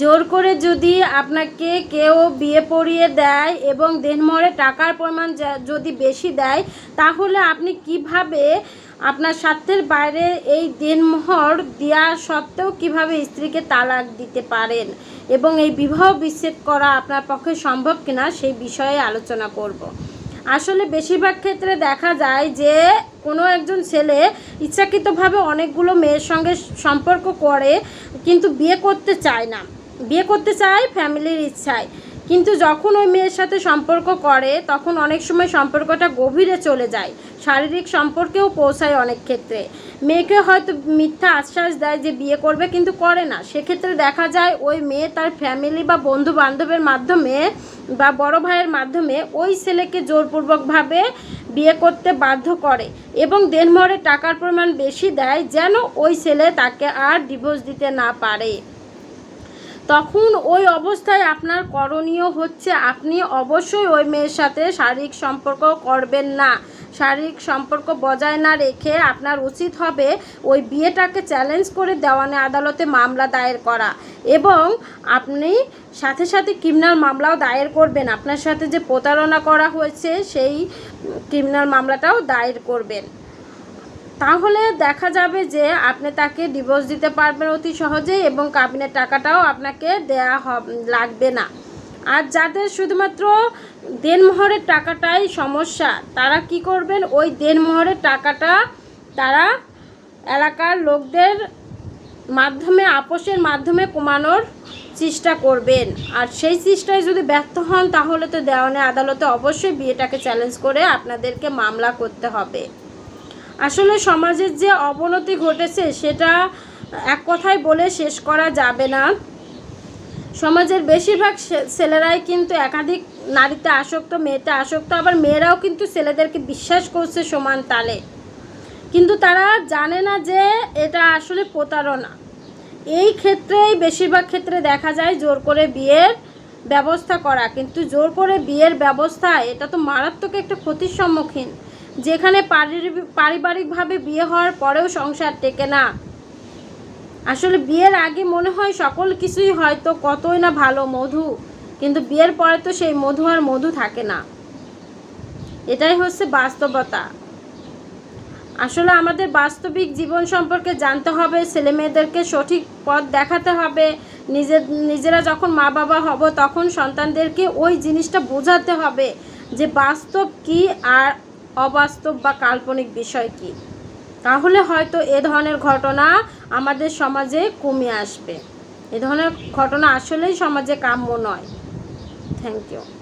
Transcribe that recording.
জোর করে যদি আপনাকে কেউ বিয়ে পড়িয়ে দেয় এবং দেনমরে টাকার পরিমাণ যদি বেশি দেয়, তাহলে আপনি কীভাবে আপনার স্বার্থের বাইরে এই দেনমোহর দেওয়া সত্ত্বেও কীভাবে স্ত্রীকে তালাক দিতে পারেন এবং এই বিবাহ বিচ্ছেদ করা আপনার পক্ষে সম্ভব কিনা সেই বিষয়ে আলোচনা করব। আসলে বেশিরভাগ ক্ষেত্রে দেখা যায় যে কোনো একজন ছেলে ইচ্ছাকৃতভাবে অনেকগুলো মেয়ের সঙ্গে সম্পর্ক করে কিন্তু বিয়ে করতে চায় না। বিয়ে করতে চায়, ফ্যামিলির ইচ্ছায়। কিন্তু যখন ওই মেয়ের সাথে সম্পর্ক করে, তখন অনেক সময় সম্পর্কটা গভীরে চলে যায়। শারীরিক সম্পর্কেও পৌঁছায় অনেক ক্ষেত্রে। মেয়েকে হয়তো মিথ্যা আশ্বাস দেয় যে বিয়ে করবে, কিন্তু করে না। সেক্ষেত্রে দেখা যায় ওই মেয়ে তার ফ্যামিলি বা বন্ধু বান্ধবের মাধ্যমে বা বড় ভাইয়ের মাধ্যমে ওই ছেলেকে জোরপূর্বকভাবে বিয়ে করতে বাধ্য করে এবং দেনমহরের টাকার পরিমাণ বেশি দেয় যেন ওই ছেলে তাকে আর ডিভোর্স দিতে না পারে। তখন ওই অবস্থায় আপনার করণীয় হচ্ছে আপনি অবশ্যই ওই মেয়ের সাথে শারীরিক সম্পর্ক করবেন না। শারীরিক সম্পর্ক বজায় না রেখে আপনার উচিত হবে ওই বিয়েটাকে চ্যালেঞ্জ করে দেওয়ানে আদালতে মামলা দায়ের করা এবং আপনি সাথে সাথে ক্রিমিনাল মামলাও দায়ের করবেন। আপনার সাথে যে প্রতারণা করা হয়েছে সেই ক্রিমিনাল মামলাটাও দায়ের করবেন। তাহলে দেখা যাবে যে আপনি তাকে ডিভোর্স দিতে পারবেন অতি সহজেই এবং কাবিনের টাকাটাও আপনাকে দেয়া লাগবে না। আর যাদের শুধুমাত্র দেনমোহরের টাকাটাই সমস্যা, তারা কি করবেন? ওই দেনমোহরের টাকাটা তারা এলাকার লোকদের মাধ্যমে, আপোষের মাধ্যমে কমানোর চেষ্টা করবেন। আর সেই চেষ্টায় যদি ব্যর্থ হন, তাহলে তো দেওয়ানে আদালতে অবশ্যই বিয়েটাকে চ্যালেঞ্জ করে আপনাদেরকে মামলা করতে হবে। আসলে সমাজের যে অবনতি ঘটেছে, সেটা এক কথায় বলে শেষ করা যাবে না। সমাজের বেশিরভাগ ছেলেরাই কিন্তু একাধিক নারীতে আসক্ত, মেয়েতে আসক্ত, আবার মেয়েরাও কিন্তু ছেলেদেরকে বিশ্বাস করছে সমান তালে। কিন্তু তারা জানে না যে এটা আসলে প্রতারণা। এই ক্ষেত্রেই বেশিরভাগ ক্ষেত্রে দেখা যায় জোর করে বিয়ের ব্যবস্থা করা। কিন্তু জোর করে বিয়ের ব্যবস্থা, এটা তো মারাত্মক একটা ক্ষতির সম্মুখীন। যেখানে পারিবারিকভাবে বিয়ে হওয়ার পরেও সংসার টেকে না। আসলে বিয়ের আগে মনে হয় সকল কিছুই হয়তো কতই না ভালো মধু, কিন্তু বিয়ের পরে তো সেই মধু আর মধু থাকে না। এটাই হচ্ছে বাস্তবতা। আসলে আমাদের বাস্তবিক জীবন সম্পর্কে জানতে হবে ছেলে মেয়েদেরকে সঠিক পথ দেখাতে হবে, নিজের নিজেরা যখন মা বাবা হব তখন সন্তানদেরকে ওই জিনিসটা বোঝাতে হবে যে বাস্তব কি আর অবাস্তব বা কাল্পনিক বিষয় কি? তাহলে হয়তো এ ধরনের ঘটনা আমাদের সমাজে কমে আসবে। এ ধরনের ঘটনা আসলেই সমাজে কাম্য নয়। Thank you